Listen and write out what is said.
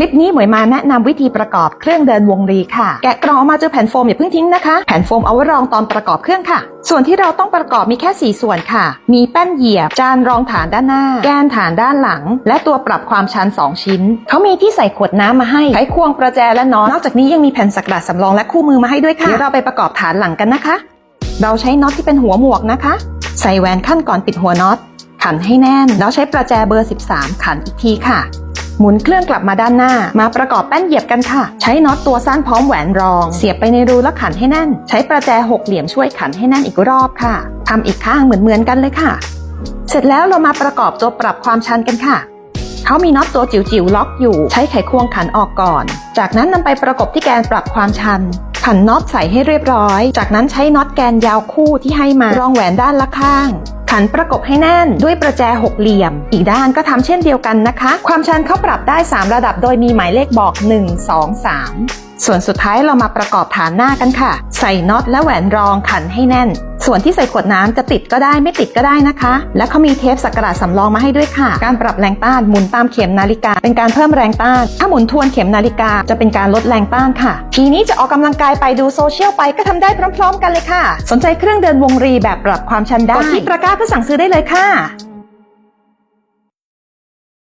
ลิปนี้หมวยมาแนะนำวิธีประกอบเครื่องเดินวงรีค่ะ แกะกล่องออกมาเจอแผ่นโฟมอย่าเพิ่งทิ้งนะคะ แผ่นโฟมเอาไว้รองตอนประกอบเครื่องค่ะ ส่วนที่เราต้องประกอบมีแค่ 4 ส่วนค่ะ มีแป้นเหยียบ จานรองฐานด้านหน้า แกนฐานด้านหลัง และตัวปรับความชัน 2 ชิ้น เขามีที่ใส่ขวดน้ำมาให้ไขควงประแจและน็อต นอกจากนี้ยังมีแผ่นสักดาษสำรองและคู่มือมาให้ด้วยค่ะ เดี๋ยวเราไปประกอบฐานหลังกันนะคะ เราใช้น็อตที่เป็นหัวหมวกนะคะ ใส่แหวนขั้นก่อนปิดหัวน็อต ขันให้แน่น แล้วใช้ประแจเบอร์ 13 ขันอีกทีค่ะ หมุนเครื่องกลับมาด้านหน้า มาประกอบแป้นเหยียบกันค่ะ ใช้น็อตตัวสั้นพร้อมแหวนรอง เสียบไปในรูแล้วขันให้แน่น ใช้ประแจหกเหลี่ยมช่วยขันให้แน่นอีกรอบค่ะทำอีกข้างเหมือนๆกันเลยค่ะ เสร็จแล้วเรามาประกอบตัวปรับความชันกันค่ะเขามีน็อตตัวจิ๋วๆล็อกอยู่ ใช้ไขควงขันออกก่อน จากนั้นนำไปประกบที่แกนปรับความชัน ขันน็อตใส่ให้เรียบร้อย จากนั้นใช้น็อตแกนยาวคู่ที่ให้มารองแหวนด้านละข้าง ขันประกบให้แน่นด้วยประแจหกเหลี่ยม อีกด้านก็ทำเช่นเดียวกันนะคะ ความชันเขาปรับได้ 3 ระดับโดยมีหมายเลขบอก 1 2 3 ส่วนสุดท้ายเรามาประกอบฐานหน้ากันค่ะ ใส่น็อตและแหวนรองขันให้แน่น ส่วนที่ใส่ขวดน้ำจะติดก็ได้ไม่ติดก็ได้นะคะ และเขามีเทปสักกระดสำรองมาให้ด้วยค่ะ การปรับแรงต้านหมุนตามเข็มนาฬิกา เป็นการเพิ่มแรงต้าน ถ้าหมุนทวนเข็มนาฬิกาจะเป็นการลดแรงต้านค่ะ ทีนี้จะออกกำลังกายไปดูโซเชียลไปก็ทำได้พร้อม ๆ กันเลยค่ะ สนใจเครื่องเดินวงรีแบบปรับความชันได้กดที่ตะกร้าเพื่อสั่งซื้อได้เลยค่ะ